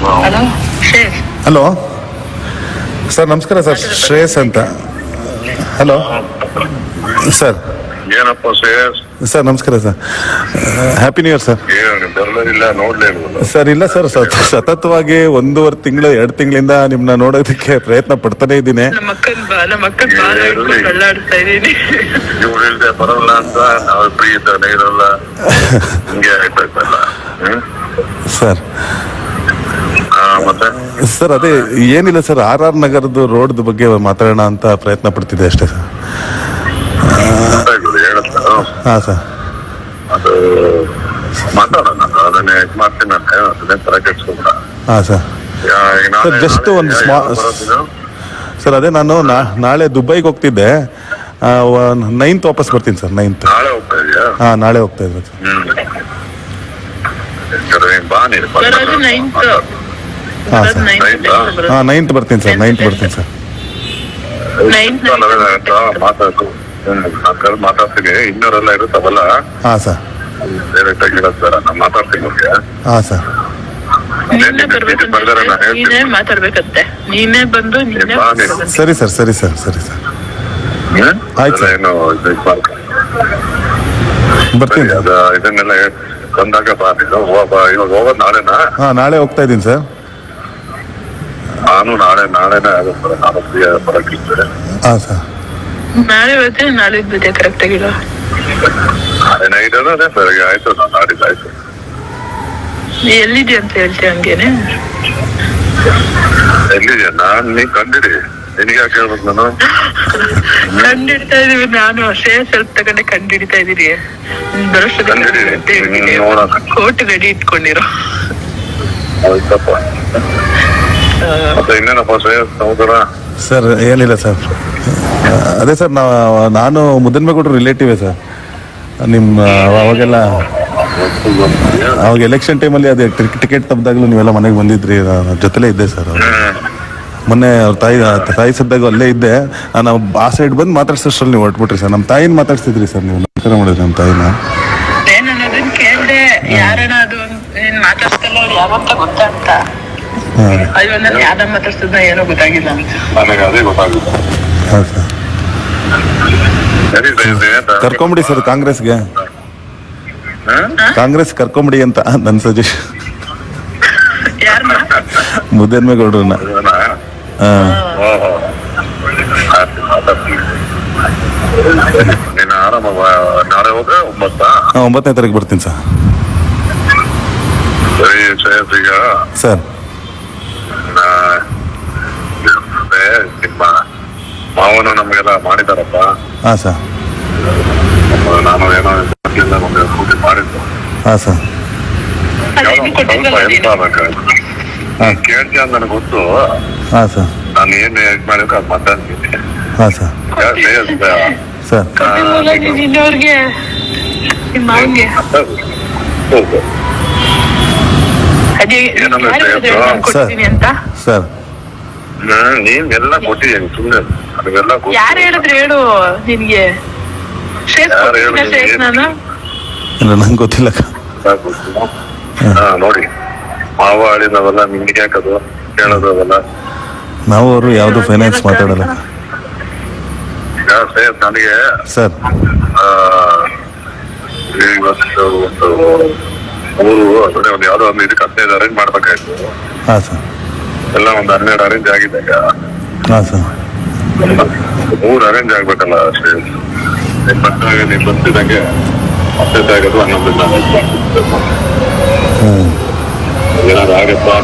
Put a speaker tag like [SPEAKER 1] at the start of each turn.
[SPEAKER 1] Hello Shesh
[SPEAKER 2] hello sir ನಮಸ್ಕಾರ sir Shreyas ಅಂತ. Hello sir
[SPEAKER 3] ಏನಪ್ಪ ಶ್ರೇಯಸ್
[SPEAKER 2] ಸರ್ ನಮಸ್ಕಾರ sir happy new year sir
[SPEAKER 3] ಏನು ಬರಲಿಲ್ಲ ನೋಡ್ಲೇ ಇಲ್ವಲ್ಲ
[SPEAKER 2] ಸರ್ ಇಲ್ಲ ಸರ್ ಸತ- ಸತತವಾಗಿ ಒಂದೂವರೆ ತಿಂಗಳು ಎರಡು ತಿಂಗಳಿಂದ ನಿಮ್ಮನ್ನ ನೋಡೋದಕ್ಕೆ ಪ್ರಯತ್ನ ಪಡ್ತಾನೆ ಇದ್ದೀನಿ.
[SPEAKER 1] ನಮ್ಮ ಅಕ್ಕನ್ ಬಾ ನಮ್ಮ ಅಕ್ಕನ್ ಬಾಲ ಹಿಡ್ಕೊಂಡು ಕಳ್ಳಾಡ್ತಾ ಇದೀನಿ
[SPEAKER 3] ಇವ್ರು ಇಲ್ದೆ ಬರಲ್ಲ ಅಂತ ನಾವು ಫ್ರೀ ಇದ್ದಾನೆ ಇರಲ್ಲ. ಹಿಂಗೆ ಆಯ್ತಾಯ್ತಲ್ಲ ಹ್ಮ್?
[SPEAKER 2] ಸರ್ ಸರ್ ಅದೇ ಏನಿಲ್ಲ ಸರ್ ಆರ್ ಆರ್ ನಗರದ ರೋಡ್ ಬಗ್ಗೆ ಮಾತಾಡೋಣ ಅಂತ ಪ್ರಯತ್ನ ಪಡ್ತಿದ್ದೆ ಅಷ್ಟೇ ಸರ್.
[SPEAKER 3] ಗೊತ್ತಾಗ್ತದೆ ಹೇಳುತ್ತೆ
[SPEAKER 2] ಹಾಂ ಸರ್.
[SPEAKER 3] ಅದು ಮಾತಾಡೋಣ ಅದನ್ನೇ ಇದು ಮಾಡ್ತೀನಿ ನಾನು ಅದನ್ನೇ ತರ ಕೆಡ್ಸ್ಕೊಂಡ
[SPEAKER 2] ಹಾಂ ಸರ್. ಸರ್ just ಒಂದು small- ಸರ್ ಅದೇ ನಾನು ನಾ- ನಾಳೆ ದುಬೈಗೆ ಹೋಗ್ತಿದ್ದೆ. ನೈನ್ತ್ ವಾಪಸ್ ಬರ್ತೀನಿ ಸರ್ ನೈನ್ತ್
[SPEAKER 3] ನಾಳೆ ಹೋಗ್ತಾ ಇದೆಯಾ?
[SPEAKER 2] ಹಾಂ ನಾಳೆ ಹೋಗ್ತಾ ಇದ್ದೀನಿ ಸರ್
[SPEAKER 3] ಹ್ಮ್. ಸರಿ, ಬಾ ನೀನು
[SPEAKER 1] ಬರೋದು ನೈನ್ತ್
[SPEAKER 2] ಹಾಂ ಸರ್.
[SPEAKER 1] ನೈನ್ತ್
[SPEAKER 2] ಹಾಂ ನೈನ್ತ್ ಬರ್ತೀನಿ ಸರ್. ನೈನ್ತ್ ಬರ್ತೀನಿ ಸರ್.
[SPEAKER 3] ಮಾತಾಡ್ತು ಮಾತಾಡ್ತೀನಿ ಇನ್ನೂರೆಲ್ಲ ಇರುತ್ತವಲ್ಲ?
[SPEAKER 2] ಹಾಂ ಸರ್.
[SPEAKER 3] ಡೈರೆಕ್ಟ್ ಆಗಿ ಇರುತ್ತೆ ನಾನು ಮಾತಾಡ್ತೀನಿ ಅವ್ರಿಗೆ
[SPEAKER 2] ಹಾಂ ಸರ್.
[SPEAKER 1] ನೀನೇ ಬರ್ಬೇಕಂತ
[SPEAKER 3] ನಾನು
[SPEAKER 1] ಮಾತಾಡ್ಬೇಕಂತೆ. ನೀನೇ ಬಂದು ನೀನೇ.
[SPEAKER 2] ಸರಿ ಸರ್. ಸರಿ ಸರ್. ಸರಿ ಸರ್.
[SPEAKER 3] ಹ್ಮ್?
[SPEAKER 2] ಆಯ್ತು ಸರ್.
[SPEAKER 3] ಇದ್
[SPEAKER 2] ಬರ್ತೀನಿ
[SPEAKER 3] ಸರಿ, ಅದ ಇದನ್ನೆಲ್ಲ ಹೇಳ್- ಬಂದಾಗ ಬಾ. ಇವಾಗ ಹೋಗೋದು ನಾಳೆನಾ?
[SPEAKER 2] ಹಾಂ ನಾಳೆ ಹೋಗ್ತಾ ಇದ್ದೀನಿ ಸರ್.
[SPEAKER 3] ನಾನು ನಾಳೆ ನಾಳೆನೇ ಆಗುತ್ತೆ. ನಾನು ಫ್ರೀ ಬರಕ್ಕಿದ್ದೆ
[SPEAKER 2] ಹಾಂ ಸರ್.
[SPEAKER 1] ನಾಳೆ ಬರ್ತೀನಿ ನಾಳೆ ಬಿದ್ದೆ ಕರೆಕ್ಟ್ ಆಗಿಲ್ಲ
[SPEAKER 3] ನಾಳೆ ನೈಟ್ ಅದೇ ಬೆಳಗ್ಗೆ ಆಯ್ತು ನಾನು ನಾಡಿದ್ದು ಆಯ್ತು.
[SPEAKER 1] ನೀ ಎಲ್ಲಿದ್ಯಾ ಅಂತ ಹೇಳ್ತೀಯ ಹಂಗೇನೆ?
[SPEAKER 3] ಎಲ್ಲಿದೆ ನಾನು ನೀ ಕಂಡಿಡಿ ನಿನಗೆ ಯಾಕೆ ಹೇಳ್ಬೇಕು ನಾನು?
[SPEAKER 1] ಕಂಡಿಡ್ತಾ ಇದೀವಿ ನಾನು. ಅಷ್ಟೇ ಸ್ವಲ್ಪ ತಗೊಂಡೆ ಕಂಡಿಡ್ತಾ ಇದೀನಿ
[SPEAKER 3] ಕಂಡಿಡಿ. ಹ್ಮ್, ನೋಡೋಣ.
[SPEAKER 1] ಕೋಟ್ ರೆಡಿ ಇಟ್ಕೊಂಡಿರೋ.
[SPEAKER 3] ಆಯ್ತಪ್ಪ. ಮತ್ತೆ ಇನ್ನೇನಪ್ಪ ಶ್ರೇಯಸ್ ಸಹೋದರ
[SPEAKER 2] ಸರ್ ಏನಿಲ್ಲ ಸರ್. ಅದೇ ಸರ್ ನಾ ನಾನು ಮುದ್ದನ್ಬೇಗೌಡರು ರಿಲೇಟಿವೇ ಸರ್. ನಿಮ್ಮ ಅವಾಗೆಲ್ಲ ಅವಾಗ ಎಲೆಕ್ಷನ್ ಟೈಮಲ್ಲಿ ಅದೇ ಟಿಕೆಟ್ ತಪ್ಪಿದಾಗಲೂ ನೀವೆಲ್ಲ ಮನೆಗೆ ಬಂದಿದ್ರಿ ನಾನು ಜೊತೆಲೇ ಇದ್ದೆ ಸರ್ ಮೊನ್ನೆ ಅವ್ರ ತಾಯಿ ತಾಯಿ ಸದ್ದಾಗ ಅಲ್ಲೇ ಇದ್ದೆ. ನಾನು ಆ ಸೈಡ್ ಬಂದು ಮಾತಾಡ್ಸೋಷ್ಟ್ರಲ್ಲಿ ನೀವು ಹೊರಟ್ಬಿಟ್ರಿ ಸರ್. ನಮ್ಮ ತಾಯಿನ ಮಾತಾಡ್ಸಿದ್ರಿ ಸರ್ ನೀವು. ನಮಸ್ಕಾರ ಮಾಡಿದ್ರಿ ನಮ್ಮ ತಾಯಿನ.
[SPEAKER 1] ಅದು ಮಾತಾಡ್ತಲ್ಲ ಯಾವಂತ ಯಾವ್ದ ಮಾತಾಡ್ತಿದ್ನ ಏನೋ ಗೊತ್ತಾಗಿಲ್ಲ.
[SPEAKER 3] ನನಗೆ ಅದೇ
[SPEAKER 2] ಸರ್ ಕರ್ಕೊಂಬಿಡಿ ಸರ್ ಕಾಂಗ್ರೆಸ್ಗೆ? ಕಾಂಗ್ರೆಸ್ ಕರ್ಕೊಂಬಿಡಿ ಅಂತ ನನ್ನ ಸಜೆಷನ್ ಮುದ್ದನ್ಮೇಗೌಡ್ರನ್ನ ಒಂಬತ್ತನೇ ತಾರೀಕು ಬರ್ತೀನಿ ಸರ್.
[SPEAKER 3] ಸರಿ. ನಮಗೆಲ್ಲ ಮಾಡಿದಾರಪ್ಪ
[SPEAKER 2] ಹಾಂ ಸರ್.
[SPEAKER 3] ನಾನು ಏನೋ ಮಾಡಿದ್ದು.
[SPEAKER 2] ಹಾಂ ಸರ್.
[SPEAKER 3] ಸ್ವಲ್ಪ ಹೆಲ್ಪ್. ಕೇಳ್ತೀಯ ಅಂತ ನನಗೆ ಗೊತ್ತು.
[SPEAKER 2] ಹಾಂ ಸರ್.
[SPEAKER 3] ನಾನು ಏನು ಇದು ಮಾಡಬೇಕು ಅದು ಮಾತಾಡ್ತೀನಿ.
[SPEAKER 2] ಹಾಂ ಸರ್. ಸರ್.
[SPEAKER 1] ನಿಮ್ಮ ಮಾವನ್ಗೆ. ಅದೇ ಕೊಡ್ತೀನಿ ಅಂತ?
[SPEAKER 2] ಸರ್.
[SPEAKER 3] ನೀನ್ ಎಲ್ಲ ಕೊಟ್ಟಿದ್ದೀನಿ ಸುಮ್ಮನೆ ಅದೆಲ್ಲ.
[SPEAKER 1] ಯಾರು ಹೇಳಿದ್ರು ಹೇಳು ನಿನ್ಗೆ?
[SPEAKER 3] ಯಾರು
[SPEAKER 1] ಕೊಟ್ಟಿದ್ದ ನಾನು?
[SPEAKER 2] ಇಲ್ಲ ನಂಗೆ ಗೊತ್ತಿಲ್ಲ.
[SPEAKER 3] ನೋಡಿ. ಮಾವ ಆಡಿದವಲ್ಲ ನಿಮ್ಗೆ ಯಾಕದು? ಕೇಳೋದು ಅವೆಲ್ಲ
[SPEAKER 2] ನಾವು ಅವರು ಯಾವುದು ಫೈನಾನ್ಸ್ ಮಾತಾಡಲ್ಲ.
[SPEAKER 3] ಸರ್ ನನಗೆ?
[SPEAKER 2] ಸರ್.
[SPEAKER 3] ಆ, ಇವತ್ತು ಒಂದು ಮೂರು ಅಂದ್ರೆ ಒಂದು ಯಾವ್ದೋ ಒಂದು ಇದಕ್ಕೆ ಹದಿನೈದು ಅರೇಂಜ್ ಮಾಡ್ಬೇಕಾಯ್ತು.
[SPEAKER 2] ಹಾಂ ಸರ್.
[SPEAKER 3] ಎಲ್ಲ ಒಂದು ಹನ್ನೆರಡು ಅರೇಂಜ್ ಆಗಿದೆ ಈಗ. ಮೂರು ಅರೇಂಜ್ ಆಗ್ಬೇಕಲ್ಲ ಅಷ್ಟೇ. ನೀವು ಬಂದಾಗ ನೀವು ಬಂದಿದ್ದಂಗೆ ಅಪ್ಡೇಟ್ ಆಗೋದು ಹನ್ನೊಂದು ಏನಾದ್ರು ಆಗುತ್ತಾ?